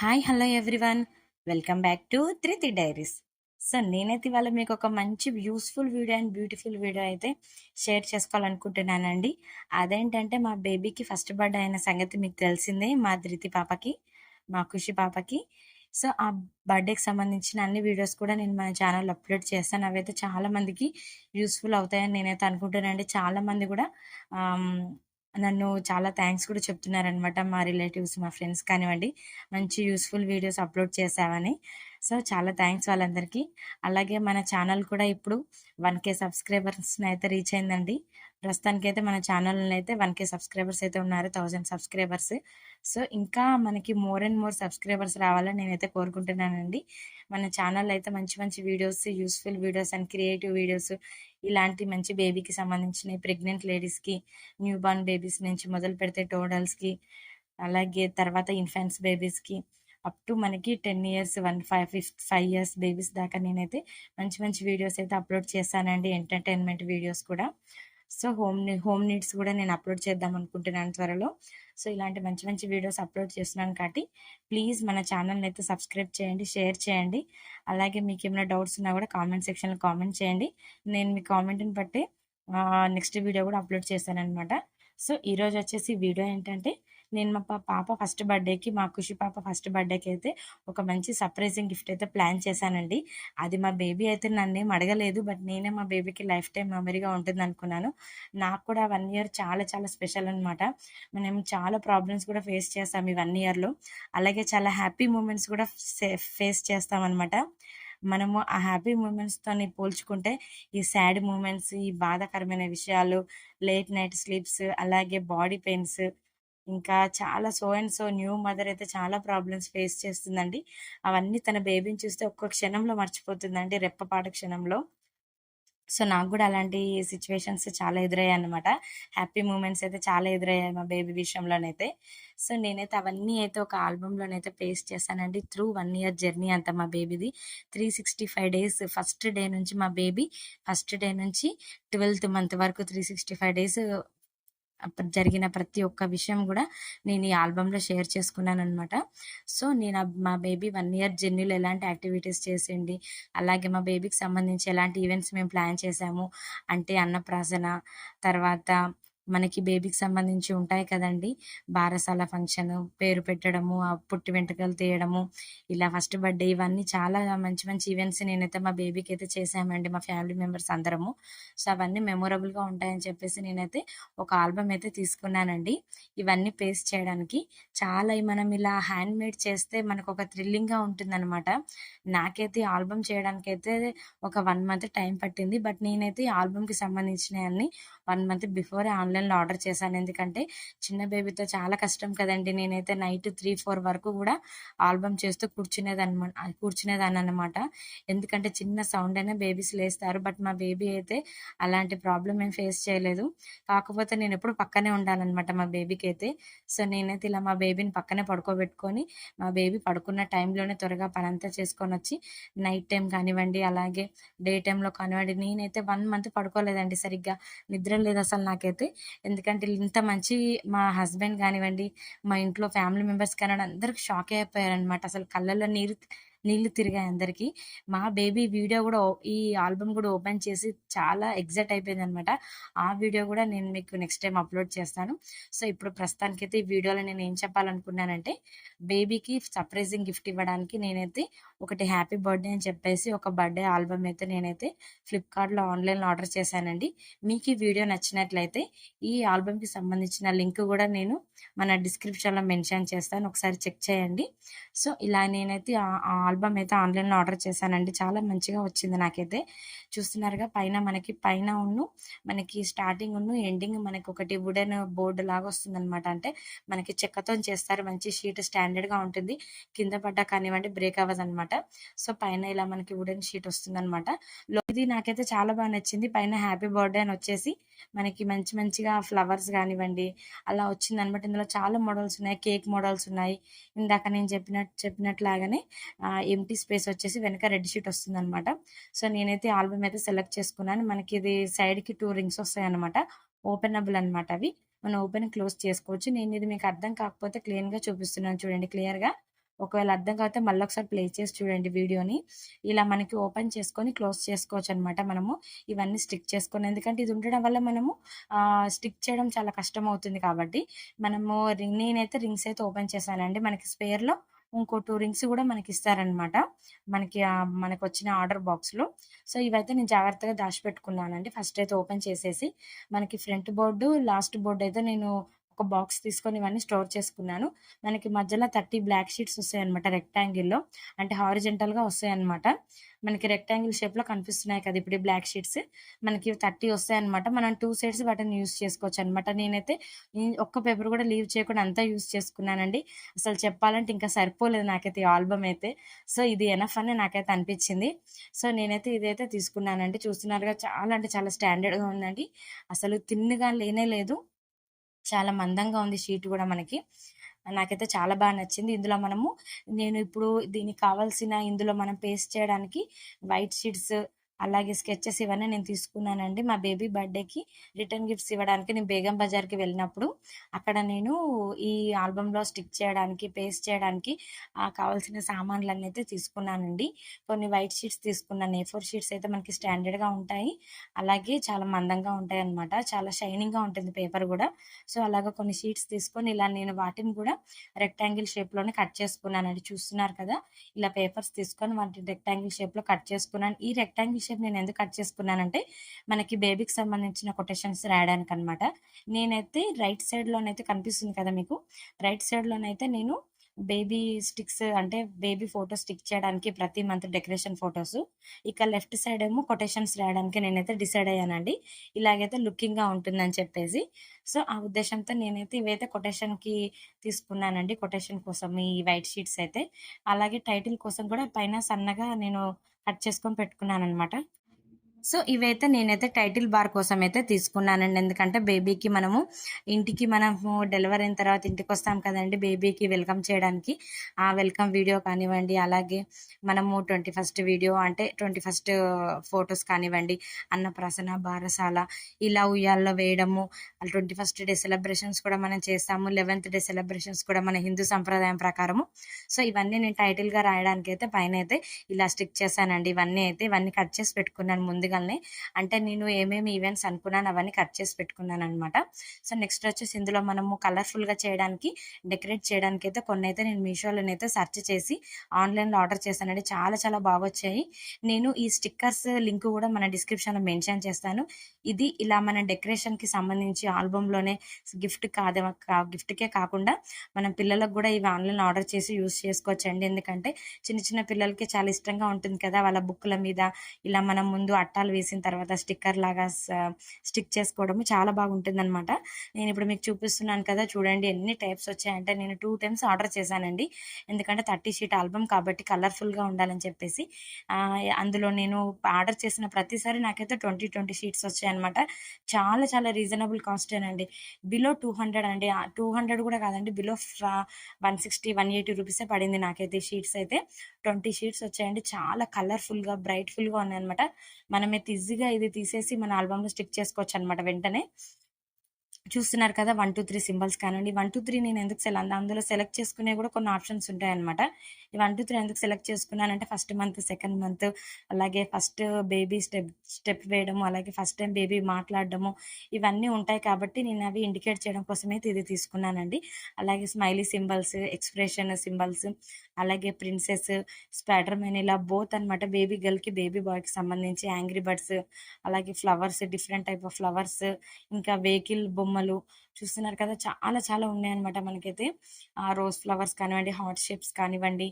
Hi hello everyone welcome back to Trithi diaries so నేనైతే ఇవాళ మీకు ఒక మంచి useful video and beautiful video అయితే షేర్ చేసుకోవాలనుకుంటున్నానండి. అదేంటంటే మా బేబీకి ఫస్ట్ బర్త్డే అయిన సంగతి మీకు తెలిసిందే మా ధృతి పాపకి మా ఖుషి పాపకి. సో ఆ బర్త్డేకి సంబంధించిన అన్ని వీడియోస్ కూడా నేను మన ఛానల్లో అప్లోడ్ చేస్తాను. అవైతే చాలా మందికి యూస్ఫుల్ అవుతాయని నేనైతే అనుకుంటున్నానండి. చాలామంది కూడా నన్ను చాలా థ్యాంక్స్ కూడా చెప్తున్నారనమాట మా రిలేటివ్స్ మా ఫ్రెండ్స్ కానివ్వండి. మంచి యూస్ఫుల్ వీడియోస్ అప్లోడ్ చేసావని సో చాలా థ్యాంక్స్ వాళ్ళందరికీ. అలాగే మన ఛానల్ కూడా ఇప్పుడు వన్ కే సబ్స్క్రైబర్స్ని అయితే రీచ్ అయిందండి. ప్రస్తుతానికి అయితే మన ఛానల్లో అయితే వన్ కే సబ్స్క్రైబర్స్ అయితే ఉన్నారు థౌజండ్ సబ్స్క్రైబర్స్. సో ఇంకా మనకి మోర్ అండ్ మోర్ సబ్స్క్రైబర్స్ రావాలని నేనైతే కోరుకుంటున్నానండి. మన ఛానల్ అయితే మంచి మంచి videos useful videos and creative videos ఇలాంటి మంచి బేబీకి సంబంధించిన ప్రెగ్నెంట్ లేడీస్కి న్యూ బార్న్ బేబీస్ నుంచి మొదలు పెడితే టోడల్స్కి అలాగే తర్వాత ఇన్ఫాంట్స్ బేబీస్కి అప్ టు మనకి ten years one five fifth five years babies దాకా నేనైతే మంచి మంచి వీడియోస్ అయితే అప్లోడ్ చేశానండి ఎంటర్టైన్మెంట్ వీడియోస్ కూడా. సో హోమ్ హోమ్ నీడ్స్ కూడా నేను అప్లోడ్ చేద్దాం అనుకుంటున్నాను త్వరలో. సో ఇలాంటి మంచి మంచి వీడియోస్ అప్లోడ్ చేస్తున్నాను కాబట్టి ప్లీజ్ మన ఛానల్ని అయితే సబ్స్క్రైబ్ చేయండి షేర్ చేయండి. అలాగే మీకు ఏమైనా డౌట్స్ ఉన్నా కూడా కామెంట్ సెక్షన్లో కామెంట్ చేయండి. నేను మీ కామెంట్ని బట్టి నెక్స్ట్ వీడియో కూడా అప్లోడ్ చేశాను అనమాట సో ఈరోజు వచ్చేసి వీడియో ఏంటంటే నేను మా పాప ఫస్ట్ బర్త్డేకి మా ఖుషి పాప ఫస్ట్ బర్త్డేకి అయితే ఒక మంచి సర్ప్రైజింగ్ గిఫ్ట్ అయితే ప్లాన్ చేశానండి. అది మా బేబీ అయితే నన్ను ఏం అడగలేదు బట్ నేనే మా బేబీకి లైఫ్ టైం మెమరీగా ఉంటుంది అనుకున్నాను. నాకు కూడా వన్ ఇయర్ చాలా చాలా స్పెషల్ అనమాట మనం చాలా ప్రాబ్లమ్స్ కూడా ఫేస్ చేస్తాం ఈ వన్ ఇయర్లో. అలాగే చాలా హ్యాపీ మూమెంట్స్ కూడా ఫేస్ చేస్తాం అనమాట మనము ఆ హ్యాపీ మూమెంట్స్తో పోల్చుకుంటే ఈ సాడ్ మూమెంట్స్ ఈ బాధాకరమైన విషయాలు లేట్ నైట్ స్లీప్స్ అలాగే బాడీ పెయిన్స్ ఇంకా చాలా so and so new mother అయితే చాలా ప్రాబ్లమ్స్ ఫేస్ చేస్తుందండి. అవన్నీ తన బేబీని చూస్తే ఒక్క క్షణంలో మర్చిపోతుందండి రెప్పపాట క్షణంలో. సో నాకు కూడా అలాంటి సిచ్యువేషన్స్ చాలా ఎదురయ్యాయి అనమాట హ్యాపీ మూమెంట్స్ అయితే చాలా ఎదురయ్యాయి మా బేబీ విషయంలోనైతే. సో నేనైతే అవన్నీ అయితే ఒక ఆల్బంలోనైతే పేస్ట్ చేశానండి. త్రూ వన్ ఇయర్ జర్నీ అంతా మా బేబీది. Three sixty five days first day నుంచి మా బేబీ ఫస్ట్ డే నుంచి ట్వెల్త్ మంత్ వరకు త్రీ సిక్స్టీ ఫైవ్ డేస్ జరిగిన ప్రతి ఒక్క విషయం కూడా నేను ఈ ఆల్బంలో షేర్ చేసుకున్నాను అనమాట సో నేను మా బేబీ వన్ ఇయర్ జర్నీలో ఎలాంటి యాక్టివిటీస్ చేసింది అలాగే మా బేబీకి సంబంధించి ఎలాంటి ఈవెంట్స్ మేము ప్లాన్ చేసాము అంటే అన్నప్రాసన తర్వాత మనకి బేబీకి సంబంధించి ఉంటాయి కదండి. బారసాల ఫంక్షన్ పేరు పెట్టడము ఆ పుట్టి వెంట్రుకలు తీయడము ఇలా ఫస్ట్ బర్త్డే ఇవన్నీ చాలా మంచి మంచి ఈవెంట్స్ నేనైతే మా బేబీకి అయితే చేసామండి మా ఫ్యామిలీ మెంబర్స్ అందరము. సో అవన్నీ మెమొరబుల్గా ఉంటాయని చెప్పేసి నేనైతే ఒక ఆల్బమ్ అయితే తీసుకున్నానండి. ఇవన్నీ పేస్ట్ చేయడానికి. చాలా మనం ఇలా హ్యాండ్ మేడ్ చేస్తే మనకు ఒక థ్రిల్లింగ్గా ఉంటుందన్నమాట. నాకైతే ఆల్బమ్ చేయడానికి అయితే ఒక వన్ మంత్ టైం పట్టింది. బట్ నేనైతే ఈ ఆల్బమ్కి సంబంధించినవన్నీ వన్ మంత్ బిఫోర్ ఆన్లైన్లో ఆర్డర్ చేశాను. ఎందుకంటే చిన్న బేబీతో చాలా కష్టం కదండి. నేనైతే నైట్ త్రీ ఫోర్ వరకు కూడా ఆల్బమ్ చేస్తూ కూర్చునేదన్నమాట కూర్చునేదాన్ని అనమాట ఎందుకంటే చిన్న సౌండ్ అయినా బేబీస్ లేస్తారు. బట్ మా బేబీ అయితే అలాంటి ప్రాబ్లం ఏం ఫేస్ చేయలేదు. కాకపోతే నేను ఎప్పుడు పక్కనే ఉండాలన్నమాట మా బేబీకి అయితే. సో నేనైతే ఇలా మా బేబీని పక్కనే పడుకోబెట్టుకొని మా బేబీ పడుకున్న టైంలోనే త్వరగా పనంతా చేసుకొని వచ్చి నైట్ టైం కానివ్వండి అలాగే డే టైంలో కానివ్వండి నేనైతే వన్ మంత్ పడుకోలేదండి సరిగ్గా. నిద్ర లేదు అసలు నాకైతే. ఎందుకంటే ఇంత మంచి మా హస్బెండ్ కానివ్వండి మా ఇంట్లో ఫ్యామిలీ మెంబర్స్ కానివ్వండి అందరికి షాక్ అయిపోయారనమాట అసలు కళ్ళల్లో నీరు నీళ్ళు తిరిగాయి అందరికీ. మా బేబీ వీడియో కూడా ఈ ఆల్బమ్ కూడా ఓపెన్ చేసి చాలా ఎగ్జైట్ అయిపోయింది అనమాట ఆ వీడియో కూడా నేను మీకు నెక్స్ట్ టైం అప్లోడ్ చేస్తాను. సో ఇప్పుడు ప్రస్తుతానికైతే ఈ వీడియోలో నేను ఏం చెప్పాలనుకున్నానంటే బేబీకి సర్ప్రైజింగ్ గిఫ్ట్ ఇవ్వడానికి నేనైతే ఒకటి హ్యాపీ బర్త్డే అని చెప్పేసి ఒక బర్త్డే ఆల్బమ్ అయితే నేనైతే ఫ్లిప్కార్ట్లో ఆన్లైన్లో ఆర్డర్ చేశానండి. మీకు ఈ వీడియో నచ్చినట్లయితే ఈ ఆల్బమ్కి సంబంధించిన లింక్ కూడా నేను మన డిస్క్రిప్షన్లో మెన్షన్ చేస్తాను. ఒకసారి చెక్ చేయండి. సో ఇలా నేనైతే ఆ ఆల్బమ్ అయితే ఆన్లైన్లో ఆర్డర్ చేశానండి. చాలా మంచిగా వచ్చింది నాకైతే. చూస్తున్నారుగా పైన మనకి పైన ఉన్ను మనకి స్టార్టింగ్ ఉన్ను ఎండింగ్ మనకి ఒకటి వుడెన్ బోర్డు లాగా వస్తుంది అనమాట అంటే మనకి చెక్కతో చేస్తారు మంచి షీట్ స్టాండర్డ్గా ఉంటుంది. కింద పడ్డా కానివ్వండి బ్రేక్ అవ్వదు అనమాట సో పైన ఇలా మనకి వుడెన్ షీట్ వస్తుంది అనమాట ఇది నాకైతే చాలా బాగా నచ్చింది. పైన హ్యాపీ బర్త్డే అని వచ్చేసి మనకి మంచి మంచిగా ఫ్లవర్స్ కానివ్వండి అలా వచ్చింది అనమాట ఇందులో చాలా మోడల్స్ ఉన్నాయి. కేక్ మోడల్స్ ఉన్నాయి. ఇందాక నేను చెప్పినట్టు చెప్పినట్లాగానే ఎంటీ స్పేస్ వచ్చేసి వెనక రెడ్ షీట్ వస్తుంది అనమాట సో నేనైతే ఆల్బమ్ అయితే సెలెక్ట్ చేసుకున్నాను. మనకి ఇది సైడ్కి టూ రింగ్స్ వస్తాయి అనమాట ఓపెనబుల్ అనమాట అవి. మనం ఓపెన్ క్లోజ్ చేసుకోవచ్చు. నేను ఇది మీకు అర్థం కాకపోతే క్లీన్గా చూపిస్తున్నాను చూడండి క్లియర్గా ఒకవేళ అర్థం కాకపోతే మళ్ళీ ఒకసారి ప్లే చేసి చూడండి వీడియోని. ఇలా మనకి ఓపెన్ చేసుకొని క్లోజ్ చేసుకోవచ్చు అనమాట మనము. ఇవన్నీ స్టిక్ చేసుకొని ఎందుకంటే ఇది ఉండడం వల్ల మనము స్టిక్ చేయడం చాలా కష్టం అవుతుంది కాబట్టి మనము రింగ్ నేనైతే రింగ్స్ అయితే ఓపెన్ చేశానండి. మనకి స్పేర్లో ఇంకో టూ రింగ్స్ కూడా మనకి ఇస్తారనమాట మనకి మనకు వచ్చిన ఆర్డర్ బాక్స్లో సో ఇవైతే నేను జాగ్రత్తగా దాచిపెట్టుకున్నానండి. ఫస్ట్ అయితే ఓపెన్ చేసేసి మనకి ఫ్రంట్ బోర్డు లాస్ట్ బోర్డు అయితే నేను ఒక బాక్స్ తీసుకొని ఇవన్నీ స్టోర్ చేసుకున్నాను. మనకి మధ్యలో థర్టీ బ్లాక్ షీట్స్ వస్తాయి అనమాట రెక్టాంగిల్లో. అంటే హారిజెంటల్గా వస్తాయి అనమాట మనకి రెక్టాంగిల్ షేప్లో కనిపిస్తున్నాయి కదా ఇప్పుడు బ్లాక్ షీట్స్. మనకి థర్టీ వస్తాయి అనమాట మనం టూ సైడ్స్ వాటిని యూస్ చేసుకోవచ్చు అనమాట నేనైతే ఒక్క పేపర్ కూడా లీవ్ చేయకుండా అంతా యూస్ చేసుకున్నానండి. అసలు చెప్పాలంటే ఇంకా సరిపోలేదు నాకైతే ఆల్బమ్ అయితే. సో ఇది ఎనఫ్ అని నాకైతే అనిపించింది. సో నేనైతే ఇదైతే తీసుకున్నానండి. చూస్తున్నారుగా చాలా అంటే చాలా స్టాండర్డ్గా ఉందండి. అసలు తిన్నుగా లేనే లేదు. చాలా మందంగా ఉంది షీట్ కూడా మనకి. నాకైతే చాలా బాగా నచ్చింది. ఇందులో మనము నేను ఇప్పుడు దీనికి కావాల్సిన ఇందులో మనం పేస్ట్ చేయడానికి వైట్ షీట్స్ అలాగే స్కెచెస్ ఇవన్నీ నేను తీసుకున్నానండి. మా బేబీ బర్త్డేకి రిటర్న్ గిఫ్ట్స్ ఇవ్వడానికి నేను బేగం బజార్కి వెళ్ళినప్పుడు అక్కడ నేను ఈ ఆల్బంలో స్టిక్ చేయడానికి పేస్ట్ చేయడానికి కావాల్సిన సామాన్లన్నీ అయితే తీసుకున్నానండి. కొన్ని వైట్ షీట్స్ తీసుకున్నాను. ఏ ఫోర్ షీట్స్ అయితే మనకి స్టాండర్డ్గా ఉంటాయి. అలాగే చాలా మందంగా ఉంటాయి అనమాట చాలా షైనింగ్గా ఉంటుంది పేపర్ కూడా. సో అలాగే కొన్ని షీట్స్ తీసుకొని ఇలా నేను వాటిని కూడా రెక్టాంగిల్ షేప్లోనే కట్ చేసుకున్నానండి. చూస్తున్నారు కదా? ఇలా పేపర్స్ తీసుకొని వాటి రెక్టాంగిల్ షేప్లో కట్ చేసుకున్నాను. ఈ రెక్టాంగిల్ షేప్ నేను ఎందుకు కట్ చేసుకున్నానంటే మనకి బేబీకి సంబంధించిన కొటేషన్స్ రాయడానికి అనమాట నేనైతే రైట్ సైడ్లోనైతే కనిపిస్తుంది కదా మీకు. రైట్ సైడ్లోనైతే నేను బేబీ స్టిక్స్ అంటే బేబీ ఫోటో స్టిక్ చేయడానికి ప్రతి మంత్ డెకరేషన్ ఫొటోస్ ఇక లెఫ్ట్ సైడ్ ఏమో కొటేషన్స్ రాయడానికి నేనైతే డిసైడ్ అయ్యానండి. ఇలాగైతే లుకింగ్గా ఉంటుందని చెప్పేసి. సో ఆ ఉద్దేశంతో నేనైతే ఇవైతే కొటేషన్కి తీసుకున్నానండి. కొటేషన్ కోసం ఈ వైట్ షీట్స్ అయితే. అలాగే టైటిల్ కోసం కూడా పైన సన్నగా నేను కట్ చేసుకొని పెట్టుకున్నాను అనమాట సో ఇవైతే నేనైతే టైటిల్ బార్ కోసం అయితే తీసుకున్నానండి. ఎందుకంటే బేబీకి మనము ఇంటికి మనము డెలివరీ అయిన తర్వాత ఇంటికి వస్తాం కదండి బేబీకి వెల్కమ్ చేయడానికి. ఆ వెల్కమ్ వీడియో కానివ్వండి అలాగే మనము ట్వంటీ ఫస్ట్ వీడియో అంటే ట్వంటీ ఫస్ట్ ఫొటోస్ కానివ్వండి అన్నప్రాసన బారసాల ఇలా ఉయ్యాల్లో వేయడము ట్వంటీ ఫస్ట్ డే సెలబ్రేషన్స్ కూడా మనం చేస్తాము. లెవెన్త్ డే సెలబ్రేషన్స్ కూడా మన హిందూ సంప్రదాయం ప్రకారము. సో ఇవన్నీ నేను టైటిల్గా రాయడానికి అయితే పైన అయితే ఇలా స్టిక్ చేశానండి. ఇవన్నీ అయితే ఇవన్నీ కట్ చేసి పెట్టుకున్నాను ముందు ముందుగానే అంటే నేను ఏమేమి ఈవెంట్స్ అనుకున్నాను అవన్నీ కట్ చేసి పెట్టుకున్నాను అనమాట సో నెక్స్ట్ వచ్చేసి ఇందులో మనము కలర్ఫుల్గా చేయడానికి డెకరేట్ చేయడానికి అయితే కొన్ని అయితే నేను మీషోలోనైతే సెర్చ్ చేసి ఆన్లైన్లో ఆర్డర్ చేశానండి. చాలా చాలా బాగా వచ్చాయి నేను ఈ స్టిక్కర్స్ లింక్ కూడా మన డిస్క్రిప్షన్లో మెన్షన్ చేస్తాను. ఇది ఇలా మన డెకరేషన్కి సంబంధించి ఆల్బంలోనే గిఫ్ట్ కాదే గిఫ్ట్కే కాకుండా మనం పిల్లలకు కూడా ఇవి ఆన్లైన్ ఆర్డర్ చేసి యూస్ చేసుకోవచ్చండి. ఎందుకంటే చిన్న చిన్న పిల్లలకి చాలా ఇష్టంగా ఉంటుంది కదా వాళ్ళ బుక్ల మీద. ఇలా మనం ముందు అట్ట పట్టాలు వేసిన తర్వాత స్టిక్కర్ లాగా స్టిక్ చేసుకోవడము చాలా బాగుంటుంది అనమాట నేను ఇప్పుడు మీకు చూపిస్తున్నాను కదా చూడండి ఎన్ని టైప్స్ వచ్చాయంటే నేను టూ టైమ్స్ ఆర్డర్ చేశానండి. ఎందుకంటే థర్టీ షీట్ ఆల్బమ్ కాబట్టి కలర్ఫుల్గా ఉండాలని చెప్పేసి అందులో నేను ఆర్డర్ చేసిన ప్రతిసారి నాకైతే ట్వంటీ ట్వంటీ షీట్స్ వచ్చాయన్నమాట. చాలా చాలా రీజనబుల్ కాస్ట్ అండి. బిలో టూ హండ్రెడ్ అండి. టూ హండ్రెడ్ కూడా కాదండి below one sixty one eighty రూపీసే పడింది నాకైతే షీట్స్ అయితే. ట్వంటీ షీట్స్ వచ్చాయండి. చాలా కలర్ఫుల్గా బ్రైట్ఫుల్గా ఉన్నాయన్నమాట. మనం మనమైతే ఈజీగా ఇది తీసేసి మన ఆల్బమ్ స్టిక్ చేసుకోవచ్చు అనమాట వెంటనే. చూస్తున్నారు కదా వన్ టూ త్రీ సింబల్స్ కానివ్వండి. వన్ టూ త్రీ నేను ఎందుకు సెలెక్ట్ అందులో సెలెక్ట్ చేసుకునే కూడా కొన్ని ఆప్షన్స్ ఉంటాయన్నమాట. ఈ వన్ టూ త్రీ ఎందుకు సెలెక్ట్ చేసుకున్నానంటే ఫస్ట్ మంత్ సెకండ్ మంత్ అలాగే ఫస్ట్ బేబీ స్టెప్ స్టెప్ వేయడము అలాగే ఫస్ట్ టైం బేబీ మాట్లాడడము ఇవన్నీ ఉంటాయి కాబట్టి నేను అవి ఇండికేట్ చేయడం కోసమే ఇది తీసుకున్నానండి. అలాగే స్మైలీ సింబల్స్ ఎక్స్ప్రెషన్ సింబల్స్ అలాగే ప్రిన్సెస్ స్పైడర్ మ్యాన్ ఇలా బోత్ అనమాట బేబీ గర్ల్కి బేబీ బాయ్కి సంబంధించి యాంగ్రీ బర్డ్స్ అలాగే flowers different type of flowers ఇంకా వెహికల్ బొమ్మ బొమ్మలు చూస్తున్నారు కదా! చాలా చాలా ఉన్నాయన్నమాట మనకైతే. రోజ్ ఫ్లవర్స్ కానివ్వండి హార్ట్ షేప్స్ కానివ్వండి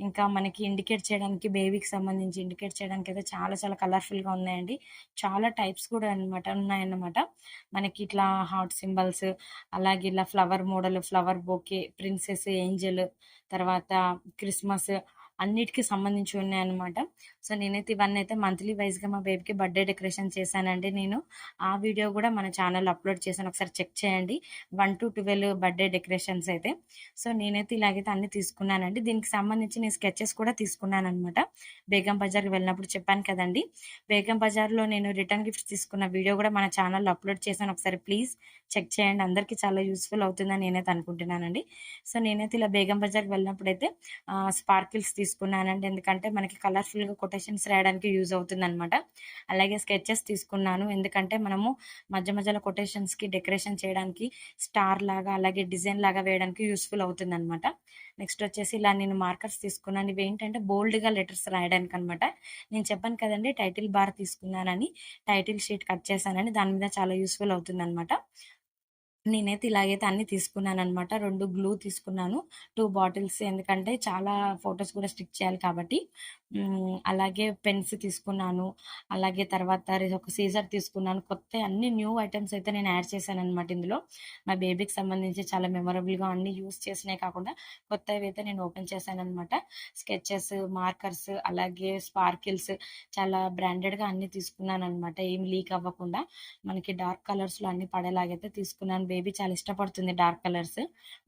ఇంకా మనకి ఇండికేట్ చేయడానికి బేబీకి సంబంధించి ఇండికేట్ చేయడానికి అయితే చాలా చాలా కలర్ఫుల్గా ఉన్నాయండి. చాలా టైప్స్ కూడా అనమాట ఉన్నాయన్నమాట. మనకి ఇట్లా హార్ట్ సింబల్స్ అలాగే ఇలా flower model flower bouquet princess angel తర్వాత క్రిస్మస్ అన్నిటికీ సంబంధించి ఉన్నాయి అనమాట సో నేనైతే ఇవన్నీ అయితే మంత్లీ వైజ్గా మా బేబీకి బర్త్డే డెకరేషన్ చేశానండి. నేను ఆ వీడియో కూడా మన ఛానల్ అప్లోడ్ చేశాను. ఒకసారి చెక్ చేయండి. One to twelve birthday decorations అయితే. సో నేనైతే ఇలాగైతే అన్ని తీసుకున్నానండి. దీనికి సంబంధించి నేను స్కెచెస్ కూడా తీసుకున్నాను అనమాట బేగం బజార్కి వెళ్ళినప్పుడు చెప్పాను కదండి. బేగం బజార్లో నేను రిటర్న్ గిఫ్ట్స్ తీసుకున్న వీడియో కూడా మన ఛానల్లో అప్లోడ్ చేశాను. ఒకసారి ప్లీజ్ చెక్ చేయండి. అందరికీ చాలా యూస్ఫుల్ అవుతుందని నేనైతే అనుకుంటున్నానండి. సో నేనైతే ఇలా బేగం బజార్కి వెళ్ళినప్పుడు అయితే స్పార్కిల్స్ తీసుకున్నానండి ఎందుకంటే మనకి కలర్ఫుల్గా కొటేషన్స్ రాయడానికి యూజ్ అవుతుంది అనమాట అలాగే స్కెచెస్ తీసుకున్నాను. ఎందుకంటే మనము మధ్య మధ్యలో కొటేషన్స్కి డెకరేషన్ చేయడానికి స్టార్ లాగా అలాగే డిజైన్ లాగా వేయడానికి యూస్ఫుల్ అవుతుంది అనమాట నెక్స్ట్ వచ్చేసి ఇలా నేను మార్కర్స్ తీసుకున్నాను. ఇవి ఏంటంటే బోల్డ్గా లెటర్స్ రాయడానికి అనమాట నేను చెప్పాను కదండి టైటిల్ బార్ తీసుకున్నానని టైటిల్ షీట్ కట్ చేశానని దాని మీద చాలా యూస్ఫుల్ అవుతుంది అనమాట నేనైతే ఇలాగైతే అన్ని తీసుకున్నాను అనమాట రెండు గ్లూ తీసుకున్నాను. టూ బాటిల్స్ ఎందుకంటే చాలా ఫొటోస్ కూడా స్టిక్ చేయాలి కాబట్టి. అలాగే పెన్స్ తీసుకున్నాను. అలాగే తర్వాత ఒక సీజర్ తీసుకున్నాను. కొత్త అన్ని న్యూ ఐటమ్స్ అయితే నేను యాడ్ చేశాను అనమాట ఇందులో. మా బేబీకి సంబంధించి చాలా మెమొరబుల్గా అన్ని యూస్ చేసినాయి కాకుండా కొత్తవి అయితే నేను ఓపెన్ చేశాను అనమాట స్కెచెస్ మార్కర్స్ అలాగే స్పార్కిల్స్ చాలా బ్రాండెడ్గా అన్ని తీసుకున్నాను అనమాట ఏం లీక్ అవ్వకుండా మనకి డార్క్ కలర్స్లో అన్ని పడేలాగైతే తీసుకున్నాను. బేబీ చాలా ఇష్టపడుతుంది డార్క్ కలర్స్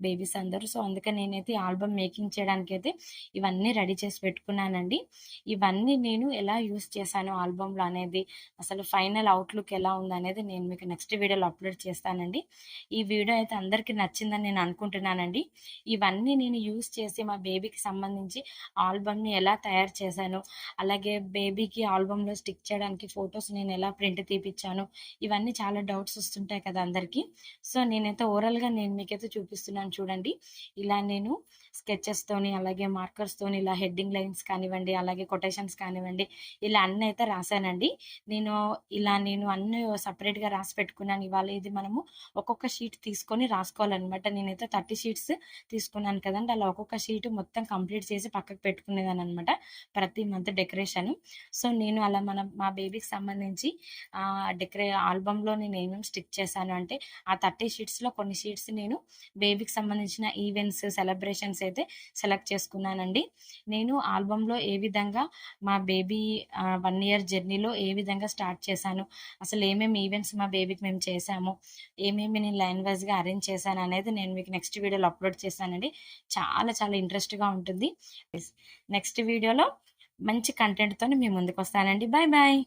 బేబీస్ అందరూ. సో అందుకే నేనైతే ఆల్బమ్ మేకింగ్ చేయడానికి అయితే ఇవన్నీ రెడీ చేసి పెట్టుకున్నానండి. ఇవన్నీ నేను ఎలా యూస్ చేశాను ఆల్బంలో అనేది అసలు ఫైనల్ అవుట్లుక్ ఎలా ఉందనేది నేను మీకు నెక్స్ట్ వీడియోలో అప్లోడ్ చేస్తానండి. ఈ వీడియో అయితే అందరికీ నచ్చిందని నేను అనుకుంటున్నానండి. ఇవన్నీ నేను యూస్ చేసి మా బేబీకి సంబంధించి ఆల్బమ్ని ఎలా తయారు చేశాను అలాగే బేబీకి ఆల్బంలో స్టిక్ చేయడానికి ఫొటోస్ నేను ఎలా ప్రింట్ తీపిచ్చాను ఇవన్నీ చాలా డౌట్స్ వస్తుంటాయి కదా అందరికీ. సో నేనైతే ఓవరాల్గా నేను మీకైతే చూపిస్తున్నాను చూడండి. ఇలా నేను స్కెచెస్తోని అలాగే మార్కర్స్తోని ఇలా హెడ్డింగ్ లైన్స్ కానివ్వండి అలాగే కొటేషన్స్ కానివ్వండి ఇలా అన్నీ అయితే రాశానండి. నేను ఇలా నేను అన్ని సపరేట్గా రాసి పెట్టుకున్నాను. ఇవాళ ఇది మనము ఒక్కొక్క షీట్ తీసుకొని రాసుకోవాలన్నమాట. నేనైతే థర్టీ షీట్స్ తీసుకున్నాను కదండి. అలా ఒక్కొక్క షీట్ మొత్తం కంప్లీట్ చేసి పక్కకు పెట్టుకునేదాన్ని అనమాట ప్రతి మంత్ డెకరేషన్ సో నేను అలా మన మా బేబీకి సంబంధించి డెకరే ఆల్బంలో నేను ఏమేమి స్టిక్ చేశాను. అంటే ఆ థర్టీ షీట్స్లో కొన్ని షీట్స్ నేను బేబీకి సంబంధించిన ఈవెంట్స్ సెలబ్రేషన్స్ అయితే సెలెక్ట్ చేసుకున్నానండి. నేను ఆల్బంలో ఏ విధంగా మా బేబీ వన్ ఇయర్ జర్నీలో ఏ విధంగా స్టార్ట్ చేశాను అసలు ఏమేమి ఈవెంట్స్ మా బేబీకి మేము చేశాము ఏమేమి నేను లైన్ వైజ్గా అరేంజ్ చేశాను అనేది నేను మీకు నెక్స్ట్ వీడియోలో అప్లోడ్ చేశానండి చాలా చాలా ఇంట్రెస్ట్గా ఉంటుంది. నెక్స్ట్ వీడియోలో మంచి కంటెంట్తో మీ ముందుకు వస్తానండి. Bye bye.